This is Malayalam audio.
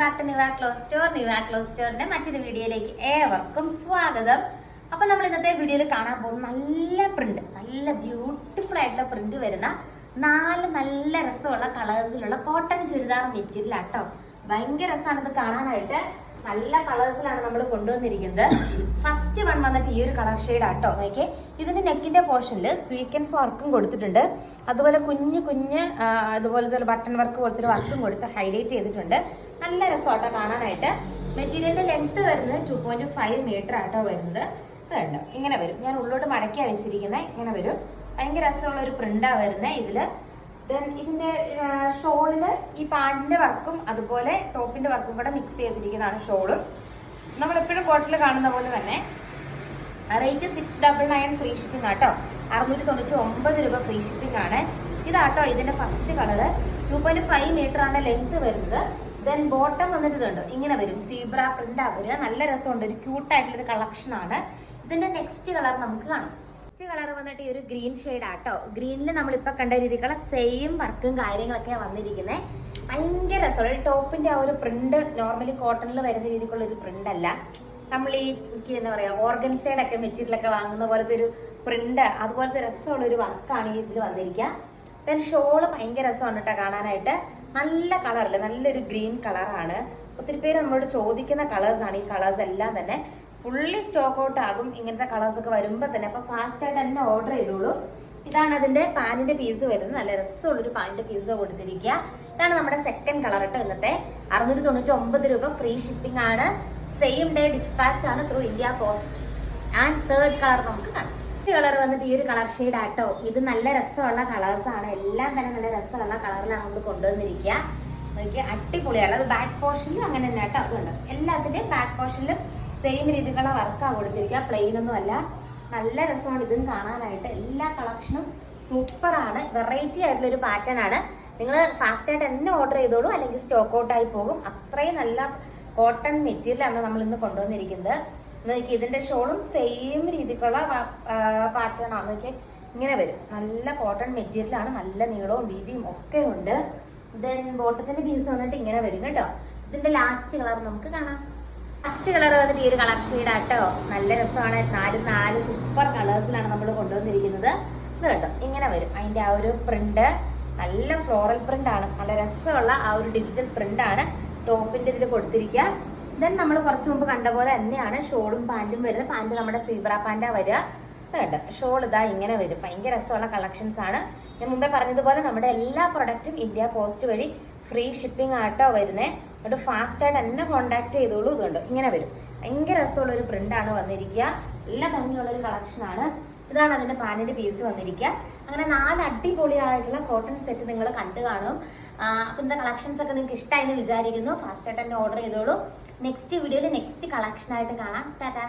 Back to Niva clothes store Niva clothes സ്റ്റോറിന്റെ മറ്റൊരു വീഡിയോയിലേക്ക് ഏവർക്കും സ്വാഗതം. അപ്പൊ നമ്മൾ ഇന്നത്തെ വീഡിയോയിൽ കാണാൻ പോകുന്ന നല്ല പ്രിന്റ് നല്ല ബ്യൂട്ടിഫുൾ ആയിട്ടുള്ള പ്രിന്റ് വരുന്ന നാല് നല്ല രസമുള്ള കളേഴ്സിലുള്ള കോട്ടൺ ചുരിദാർ മെറ്റീരിയൽ ആട്ടോ. ഭയങ്കര രസമാണ് ഇത് കാണാനായിട്ട്. നല്ല കളേഴ്സിലാണ് നമ്മൾ കൊണ്ടുവന്നിരിക്കുന്നത്. ഫസ്റ്റ് വൺ വന്നിട്ട് ഈ ഒരു കളർ ഷെയ്ഡ് ആട്ടോ. നോക്കിയേ. ഇതിന്റെ നെക്കിന്റെ പോർഷനിൽ സ്വീക്കൻസ് വർക്കും കൊടുത്തിട്ടുണ്ട്. അതുപോലെ കുഞ്ഞു കുഞ്ഞ് അതുപോലെ ബട്ടൺ വർക്ക് പോലത്തെ വർക്കും കൊടുത്ത് ഹൈലൈറ്റ് ചെയ്തിട്ടുണ്ട്. നല്ല രസമാട്ടോ കാണാനായിട്ട്. മെറ്റീരിയലിന്റെ ലെങ്ത് വരുന്നത് ടു പോയിന്റ് ഫൈവ് മീറ്റർ ആട്ടോ വരുന്നത്. ഇത് ഇങ്ങനെ വരും. ഞാൻ ഉള്ളോട്ട് മടക്കി വെച്ചിരിക്കുന്നത് ഇങ്ങനെ വരും. ഭയങ്കര രസമുള്ള ഒരു പ്രിന്റാണ് വരുന്നത് ഇതിൽ ദെൻ ഇതിന്റെ ഷോളിൽ ഈ പാൻറിന്റെ വർക്കും അതുപോലെ ടോപ്പിന്റെ വർക്കും കൂടെ മിക്സ് ചെയ്തിരിക്കുന്നതാണ് ഷോളും. നമ്മൾ എപ്പോഴും കോട്ടിൽ കാണുന്ന പോലെ തന്നെ rate six double nine free shipping ആട്ടോ. അറുന്നൂറ്റി തൊണ്ണൂറ്റി ഒമ്പത് രൂപ ഫ്രീ ഷിപ്പിംഗ് ആണ്. ഇതാട്ടോ ഇതിന്റെ first colour two point five metre ആണ് ലെങ്ത് വരുന്നത്. ദെൻ ബോട്ടം വന്നിട്ട് ഇതുണ്ട്. ഇങ്ങനെ വരും. സീബ്ര പ്രിന്റ് ആവുക നല്ല രസമുണ്ട്. ഒരു ക്യൂട്ടായിട്ടുള്ള ഒരു കളക്ഷൻ ആണ്. ഇതിന്റെ നെക്സ്റ്റ് കളർ നമുക്ക് കാണാം. നെക്സ്റ്റ് കളർ വന്നിട്ട് ഈ ഒരു ഗ്രീൻ ഷെയ്ഡ് ആട്ടോ ഗ്രീനിൽ നമ്മളിപ്പോ കണ്ട രീതിക്കുള്ള സെയിം വർക്കും കാര്യങ്ങളൊക്കെയാണ് വന്നിരിക്കുന്നത് ഭയങ്കര ഒരു ടോപ്പിന്റെ ആ ഒരു പ്രിന്റ് നോർമലി കോട്ടണിൽ വരുന്ന രീതിക്കുള്ള ഒരു പ്രിന്റ് അല്ല. നമ്മൾ ഈ എന്താ പറയാ ഓർഗൻസൈഡ് ഒക്കെ മെറ്റീരിയൽ ഒക്കെ വാങ്ങുന്ന പോലത്തെ ഒരു പ്രിന്റ് അതുപോലത്തെ രസമുള്ള ഒരു വർക്കാണ് ഈ ഇതിൽ വന്നിരിക്കുക ദെൻ ഷോൾ ഭയങ്കര രസമാണ് കേട്ടോ കാണാനായിട്ട്. നല്ല കളറില്ല? നല്ലൊരു ഗ്രീൻ കളറാണ്. ഒത്തിരി പേര് നമ്മളോട് ചോദിക്കുന്ന കളേഴ്സാണ് ഈ കളേഴ്സ് എല്ലാം തന്നെ. ഫുള്ളി സ്റ്റോക്ക് ഔട്ട് ആകും ഇങ്ങനത്തെ കളേഴ്സ് ഒക്കെ വരുമ്പോൾ തന്നെ. അപ്പൊ ഫാസ്റ്റ് ആയിട്ട് തന്നെ ഓർഡർ ചെയ്തോളൂ. ഇതാണ് അതിന്റെ പാനിന്റെ പീസ് വരുന്നത്. നല്ല രസമുള്ളൊരു പാനിന്റെ പീസ് കൊടുത്തിരിക്കുക. ഇതാണ് നമ്മുടെ സെക്കൻഡ് കളർ കേട്ടോ ഇന്നത്തെ. അറുന്നൂറ്റി തൊണ്ണൂറ്റി ഒമ്പത് രൂപ ഫ്രീ ഷിപ്പിംഗ് ആണ്. സെയിം ഡേ ഡിസ്പാച്ച് ആണ് through India post and third colour നമുക്ക് കാണാം. കളർ വന്നിട്ട് ഈ ഒരു കളർ ഷെയ്ഡ് ആട്ടോ. ഇത് നല്ല രസമുള്ള കളേഴ്സ് ആണ്. എല്ലാം തന്നെ നല്ല രസമുള്ള കളറിലാണ് നമ്മൾ കൊണ്ടുവന്നിരിക്കുക. നോക്കിയാൽ അടിപൊളിയാണ് അത് ബാക്ക് പോർഷനിലും അങ്ങനെ തന്നെ കേട്ടോ അതുകൊണ്ട് എല്ലാത്തിന്റെയും ബാക്ക് പോർഷനിലും സെയിം രീതിക്കുള്ള വർക്കാണ് കൊടുത്തിരിക്കുക. പ്ലെയിൻ ഒന്നും അല്ല. നല്ല രസമാണ് ഇതും കാണാനായിട്ട്. എല്ലാ കളക്ഷനും സൂപ്പറാണ് വെറൈറ്റി ആയിട്ടുള്ള ഒരു പാറ്റേൺ ആണ്. നിങ്ങൾ ഫാസ്റ്റ് ആയിട്ട് തന്നെ ഓർഡർ ചെയ്തോളൂ. അല്ലെങ്കിൽ സ്റ്റോക്ക് ഔട്ട് ആയി പോകും. അത്രയും നല്ല കോട്ടൺ മെറ്റീരിയലാണ് നമ്മൾ ഇന്ന് കൊണ്ടുവന്നിരിക്കുന്നത്. നോക്കി ഇതിന്റെ ഷോളും സെയിം രീതിക്കുള്ള പാറ്റേൺ ആണ്. നോക്കി ഇങ്ങനെ വരും. നല്ല കോട്ടൺ മെറ്റീരിയലാണ് നല്ല നീളവും വീതിയും ഒക്കെ ഉണ്ട്. ദെൻ ബോട്ടത്തിന്റെ പീസ് വന്നിട്ട് ഇങ്ങനെ വരും കേട്ടോ. ഇതിന്റെ ലാസ്റ്റ് കളർ നമുക്ക് കാണാം. ലാസ്റ്റ് കളർ വന്നിട്ട് ഈ ഒരു കളർ ഷെയ്ഡ് ആട്ടോ. നല്ല രസമാണ്. നാല് നാല് സൂപ്പർ കളേഴ്സിലാണ് നമ്മൾ കൊണ്ടുവന്നിരിക്കുന്നത്. ഇത് കേട്ടോ ഇങ്ങനെ വരും. അതിന്റെ ആ ഒരു പ്രിന്റ് നല്ല ഫ്ലോറൽ പ്രിന്റ് ആണ്. നല്ല രസമുള്ള ആ ഒരു ഡിജിറ്റൽ പ്രിന്റ് ആണ് ടോപ്പിന്റെ ഇതിൽ കൊടുത്തിരിക്കുക. ദെൻ നമ്മൾ കുറച്ച് മുമ്പ് കണ്ട പോലെ തന്നെയാണ് ഷോളും പാന്റും വരുന്നത്. പാന്റ് നമ്മുടെ സീബ്ര പാന്റാ വരിക. ഇത് കണ്ടോ? ഷോൾ ഇതാ ഇങ്ങനെ വരും. ഭയങ്കര രസമുള്ള കളക്ഷൻസ് ആണ്. ഞാൻ മുമ്പേ പറഞ്ഞതുപോലെ നമ്മുടെ എല്ലാ പ്രൊഡക്റ്റും ഇന്ത്യ പോസ്റ്റ് വഴി ഫ്രീ ഷിപ്പിംഗ് ആട്ടോ വരുന്നത് അതുകൊണ്ട് ഫാസ്റ്റായിട്ട് എന്നെ തന്നെ കോൺടാക്ട് ചെയ്തോളൂ ഇതുണ്ട് ഇങ്ങനെ വരും. ഭയങ്കര രസമുള്ള ഒരു പ്രിന്റ് ആണ് വന്നിരിക്കുക. നല്ല ഭംഗിയുള്ള ഒരു കളക്ഷനാണ് ഇതാണ് അതിന്റെ പാനിന്റെ പീസ് വന്നിരിക്കുക. അങ്ങനെ നാല് അടിപൊളിയായിട്ടുള്ള കോട്ടൺ സെറ്റ് നിങ്ങൾ കണ്ടു കാണും. അപ്പൊ ഇന്നത്തെ കളക്ഷൻസ് ഒക്കെ നിങ്ങൾക്ക് ഇഷ്ടമായി എന്ന് വിചാരിക്കുന്നു ഫാസ്റ്റായിട്ട് തന്നെ ഓർഡർ ചെയ്തോളൂ. നെക്സ്റ്റ് വീഡിയോയിൽ നെക്സ്റ്റ് കളക്ഷനായിട്ട് കാണാം. ടാറ്റാ